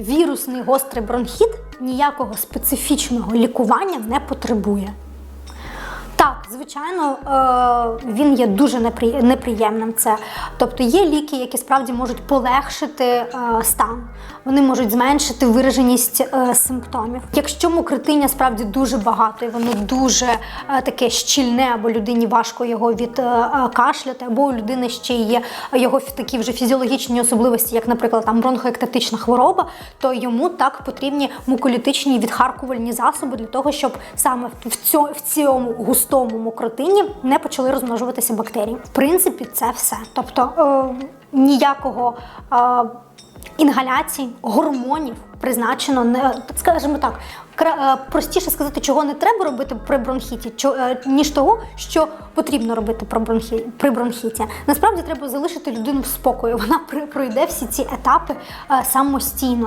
Вірусний гострий бронхіт ніякого специфічного лікування не потребує. Звичайно, е, він є дуже непри- неприємним. Це тобто є ліки, які справді можуть полегшити е, стан. Вони можуть зменшити вираженість е, симптомів. Якщо мокритиння справді дуже багато, і воно дуже таке щільне, або людині важко його відкашляти, або у людини ще є його такі вже фізіологічні особливості, як, наприклад, там бронхоектатична хвороба, то йому так потрібні муколітичні відхаркувальні засоби для того, щоб саме в цьому, в цьому густому не почали розмножуватися бактерії. В принципі, це все. Тобто е, ніякого. Е, інгаляцій, гормонів призначено не скажімо так. е, Простіше сказати, чого не треба робити при бронхіті, е, ніж того, що потрібно робити при бронхіті. Насправді треба залишити людину в спокої. Вона пройде всі ці етапи е, самостійно.